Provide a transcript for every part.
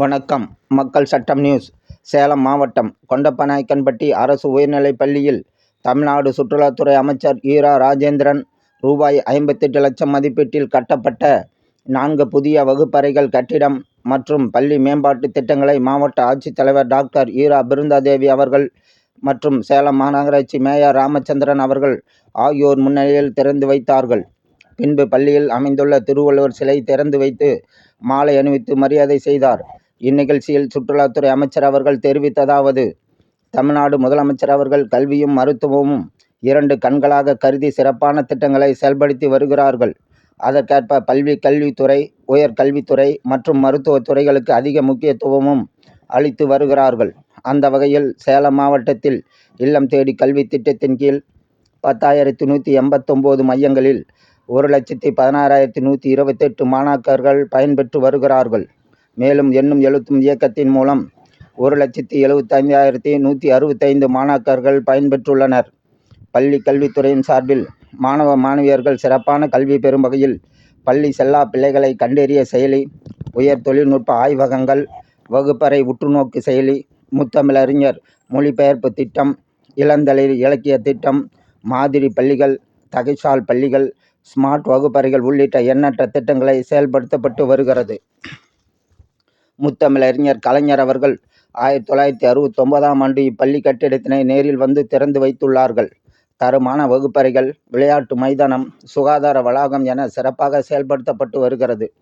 வணக்கம். மக்கள் சட்டம் நியூஸ். சேலம் மாவட்டம் கொண்டப்பநாயக்கன்பட்டி அரசு உயர்நிலைப் பள்ளியில் தமிழ்நாடு சுற்றுலாத்துறை அமைச்சர் ஈரா ராஜேந்திரன் ரூபாய் ஐம்பத்தெட்டு லட்சம் மதிப்பீட்டில் கட்டப்பட்ட நான்கு புதிய வகுப்பறைகள் கட்டிடம் மற்றும் பள்ளி மேம்பாட்டு திட்டங்களை மாவட்ட ஆட்சித்தலைவர் டாக்டர் ஈரா பிருந்தாதேவி அவர்கள் மற்றும் சேலம் மாநகராட்சி மேயர் ராமச்சந்திரன் அவர்கள் ஆகியோர் முன்னிலையில் திறந்து வைத்தார்கள். பின்பு பள்ளியில் அமைந்துள்ள திருவள்ளுவர் சிலை திறந்து வைத்து மாலை அணிவித்து மரியாதை செய்தார். இந்நிகழ்ச்சியில் சுற்றுலாத்துறை அமைச்சர் அவர்கள் தெரிவித்ததாவது தமிழ்நாடு முதலமைச்சர் அவர்கள் கல்வியும் மருத்துவமும் இரண்டு கண்களாக கருதி சிறப்பான திட்டங்களை செயல்படுத்தி வருகிறார்கள். அதற்கேற்ப பல்வி கல்வித்துறை உயர்கல்வித்துறை மற்றும் மருத்துவத் துறைகளுக்கு அதிக முக்கியத்துவமும் அளித்து வருகிறார்கள். அந்த வகையில் சேலம் மாவட்டத்தில் இல்லம் தேடி கல்வி திட்டத்தின் கீழ் பத்தாயிரத்தி நூற்றி எண்பத்தொம்போது மையங்களில் ஒரு லட்சத்தி பதினாறாயிரத்தி நூற்றி இருபத்தெட்டு மாணாக்கர்கள் பயன்பெற்று வருகிறார்கள். மேலும் எண்ணும் எழுத்தும் இயக்கத்தின் மூலம் ஒரு லட்சத்தி எழுபத்தைந்தாயிரத்தி நூற்றி அறுபத்தைந்து மாணாக்கர்கள் பயன்பெற்றுள்ளனர். பள்ளி கல்வித்துறையின் சார்பில் மாணவ மாணவியர்கள் சிறப்பான கல்வி பெறும் வகையில் பள்ளி செல்லா பிள்ளைகளை கண்டறிய செயலி உயர் தொழில்நுட்ப ஆய்வகங்கள் வகுப்பறை உற்றுநோக்கு செயலி முத்தமிழறிஞர் மொழிபெயர்ப்பு திட்டம் இளந்தளிர் இலக்கிய திட்டம் மாதிரி பள்ளிகள் தகைசால் பள்ளிகள் ஸ்மார்ட் வகுப்பறைகள் உள்ளிட்ட எண்ணற்ற திட்டங்களை செயல்படுத்தப்பட்டு வருகிறது. முத்தமிழறிஞர் கலைஞர் அவர்கள் ஆயிரத்தி தொள்ளாயிரத்தி அறுபத்தொன்பதாம் ஆண்டு இப்பள்ளி கட்டிடத்தினை நேரில் வந்து திறந்து வைத்துள்ளார்கள். தரமான வகுப்பறைகள் விளையாட்டு மைதானம் சுகாதார வளாகம் என சிறப்பாக செயல்படுத்தப்பட்டு வருகிறது.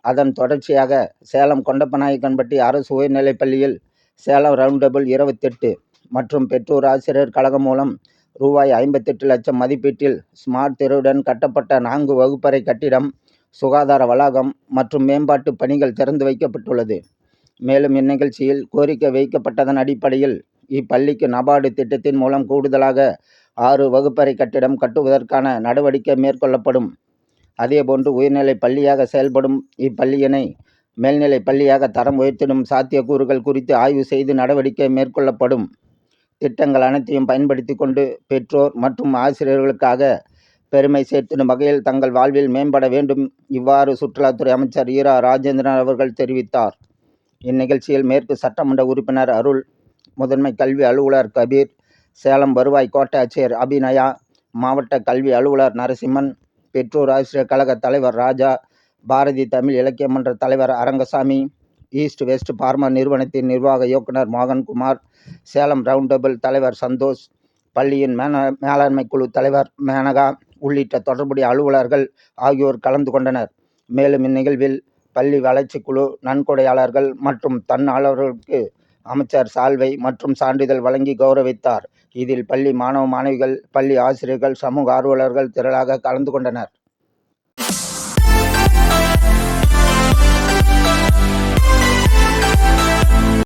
அதன் தொடர்ச்சியாக சேலம் கொண்டப்பநாயக்கன்பட்டி அரசு உயர்நிலைப் பள்ளியில் சேலம் ரவுண்ட் இருபத்தெட்டு மற்றும் பெற்றோர் ஆசிரியர் கழகம் மூலம் ரூபாய் ஐம்பத்தெட்டு லட்சம் மதிப்பீட்டில் ஸ்மார்ட் தெருவுடன் கட்டப்பட்ட நான்கு வகுப்பறை கட்டிடம் சுகாதார வளாகம் மற்றும் மேம்பாட்டு பணிகள் திறந்து வைக்கப்பட்டுள்ளது. மேலும் இந்நிகழ்ச்சியில் கோரிக்கை வைக்கப்பட்டதன் அடிப்படையில் இப்பள்ளிக்கு நபார்டு திட்டத்தின் மூலம் கூடுதலாக ஆறு வகுப்பறை கட்டிடம் கட்டுவதற்கான நடவடிக்கை மேற்கொள்ளப்படும். அதேபோன்று உயர்நிலை பள்ளியாக செயல்படும் இப்பள்ளியினை மேல்நிலை பள்ளியாக தரம் உயர்த்திடும் சாத்தியக்கூறுகள் குறித்து ஆய்வு செய்து நடவடிக்கை மேற்கொள்ளப்படும். திட்டங்கள் அனைத்தையும் பயன்படுத்தி கொண்டு பெற்றோர் மற்றும் ஆசிரியர்களுக்காக பெருமை சேர்த்திடும் வகையில் தங்கள் வாழ்வில் மேம்பட வேண்டும். இவ்வாறு சுற்றுலாத்துறை அமைச்சர் ஈரா ராஜேந்திரன் அவர்கள் தெரிவித்தார். இந்நிகழ்ச்சியில் மேற்கு சட்டமன்ற உறுப்பினர் அருள் முதன்மை கல்வி அலுவலர் கபீர் சேலம் வருவாய் கோட்டாட்சியர் அபிநயா மாவட்ட கல்வி அலுவலர் நரசிம்மன் பெற்றோர் ஆசிரியர் கழக தலைவர் ராஜா பாரதி தமிழ் இலக்கிய மன்ற தலைவர் அரங்கசாமி ஈஸ்ட் வெஸ்ட் பார்மா நிறுவனத்தின் நிர்வாக இயக்குனர் மோகன்குமார் சேலம் ரவுண்ட் டேபிள் தலைவர் சந்தோஷ் பள்ளியின் மேன மேலாண்மை குழு தலைவர் மேனகா உள்ளிட்ட தொடர்புடைய அலுவலர்கள் ஆகியோர் கலந்து கொண்டனர். மேலும் இந்நிகழ்வில் பள்ளி வளர்ச்சிக்குழு நன்கொடையாளர்கள் மற்றும் தன்னாளர்களுக்கு அமைச்சர் சால்வை மற்றும் சான்றிதழ் வழங்கி கௌரவித்தார். இதில் பள்ளி மாணவ மாணவிகள் பள்ளி ஆசிரியர்கள் சமூக ஆர்வலர்கள் திரளாக கலந்து கொண்டனர்.